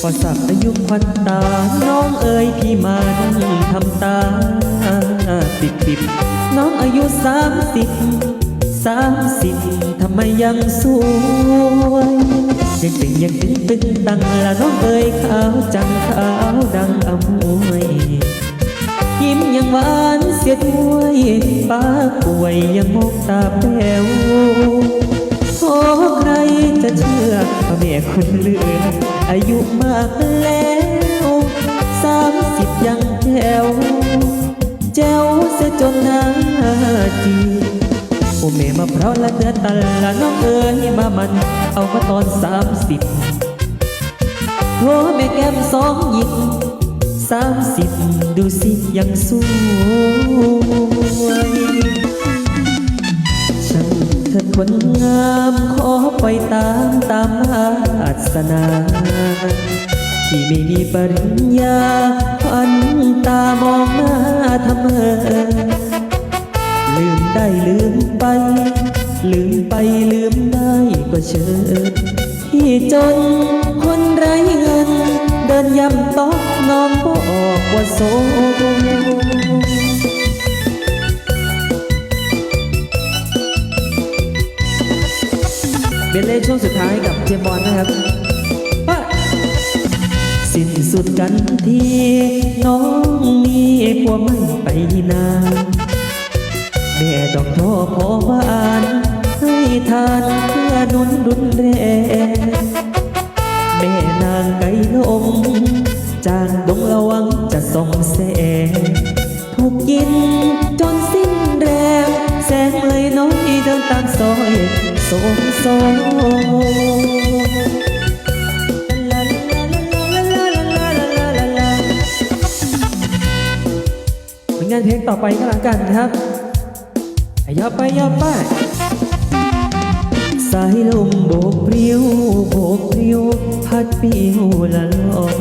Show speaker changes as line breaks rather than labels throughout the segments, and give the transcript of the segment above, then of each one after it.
พอสักอายุควันตา น้องเอ๋ยพี่มานั่งทำตาติดติดน้องอายุสามสิบสามสิบทำไมยังสวยยังตึงยังตึงตึงตังละน้องเอ๋ยขาวจังขาวดังอมวยยิ้มยังหวานเสียด้วยป้าป่วยยังมองตาแป๋ว ใครจะเชื่อว่าแม่คนเลืออายุมากแล้วสามสิบยังแจวแจวเสียจนหน้าจีโอแม่มาเพราะละเดือตันละน้องเอ๋ยมามัน เอามาตอนสามสิบโอ้แม่แก้มสองหยิกสามสิบดูสิยังสวยช่าง คนงามขอไปตามตามอาสนา ที่ไม่มีปริญญาพันตามองหน้าทำเมอลืมได้ลืมไป ลืมไปลืมได้ก็เชิญที่จนคนไร้เงิน เดินย่ำต๊อกน้องบอกว่าโซ เป็นเลขช่วงสุดท้ายกับเจมบอลนะครับสิ้นสุดกันที่น้องมีผัวไม่ไปนานแม่ดอกท่อพอบ้านให้ทานเพื่อนุนรุนแรงแม่นางไก่ลงจางดงระวังจะส่องแสงถูกกินจนสิ้นแรง แสงเลยน้อยเดินตามซอย สมโซผลงานเพลงต่อไปก็แล้วกันครับอย่าไปอย่าไปสายลมโบกเรียวโบกเรียวพัดปิวละลอม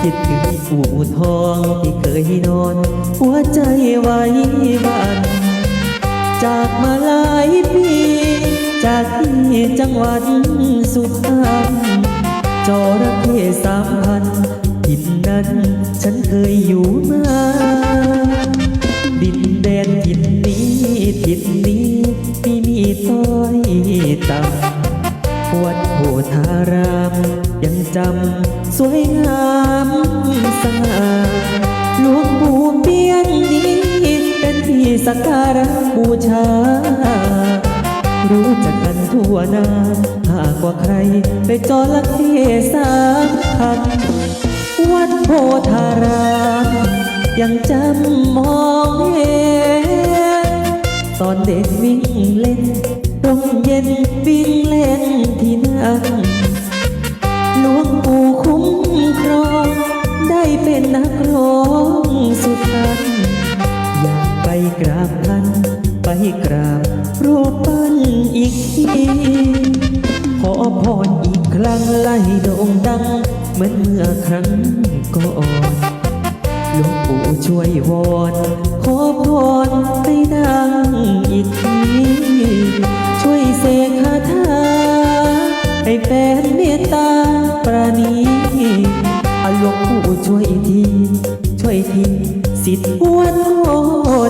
คิดถึงอู่ทองที่เคยนอน หัวใจไว้บ้าน จากมาหลายปี จากที่จังหวัดสุพรรณจระเข้สามพันทินนั้น ฉันเคยอยู่มา ดินแดนทินนี้ทินนี้ไม่มีต้อยต่ำวัดโพธาราม ยังจำสวยงามสง่าหลวง สักการะบูชา รู้จักกันทั่วหน้า หากว่าใครไปจอละเข้สามพันวัดโพธารามยังจำมองเห็นตอนเด็กวิ่งเล่นตร่มเย็นวิ่งเล่นที่นั่น กราบท่านไปกราบรูปปั้นอีกทีขอพรอีกครั้งไล่โด่งดัง เหมือนเมื่อครั้งก่อนหลวงปู่ช่วยวอนขอพรให้ดังอีกทีช่วยเสกคาถาให้แฟนเมตตาปราณีอาหลวงปู่ช่วยที ช่วยที สิทธิ์วัดโพ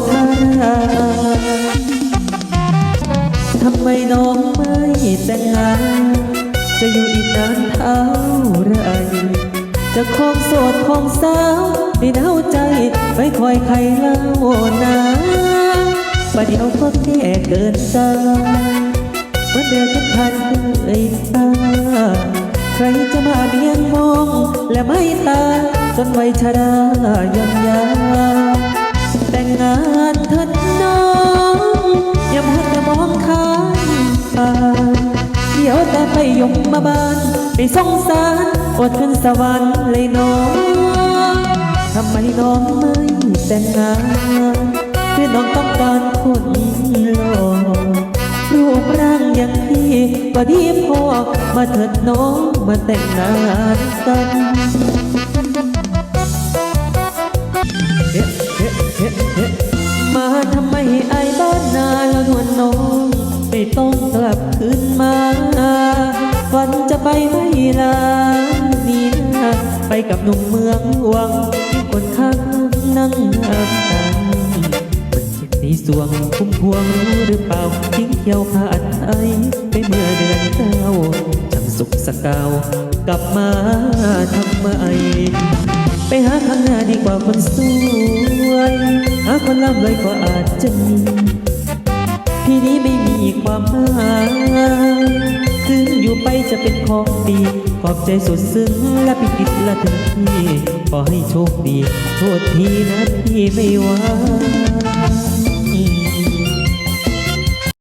ธาราม ทำไมน้องไม่แต่งงาน จะอยู่อีกนานเท่าไรจะคงโสดคงสาวได้เดาใจไม่คอยใครเล่านะประเดี๋ยวก็แก่เกินตาวันเดินกันผ่านเคยตาใครจะมาเบียงมองและไม่ตาจนวัยชราย่อนยาว แต่งงานเถิดน้องอย่ามัวแต่มองข้างตาเดี๋ยวแต่ไปยมมาบ้าน ไปสงสารอดขึ้นสวรรค์เลยน้องทำไมน้องไม่แต่งงาน คือน้องต้องการคนหล่อรูปร่างอย่างพี่ก็ดีพอมาเถิดน้องมาแต่งงานกัน ไปไม่ลานี้นะไปกับหนุ่มเมืองวัง คนข้างนั่งน้ำตามันเจ็บในสวงคุ้มพวงรู้หรือเปล่าทิ้งเที่ยวขาดไอไปเมื่อเดือนเก้าจังสุขสกาว กลับมาทำไมไปหาข้างหน้าดีกว่าคนสวยหาคนร่ำรวยก็อาจจะมีพี่นี้ไม่มีความหมาย คืนอยู่ไปจะเป็นของดีขอบใจสุดซึ้งและพิจิตและถึงที่ขอให้โชคดี โทษทีนะพี่ไม่ว่า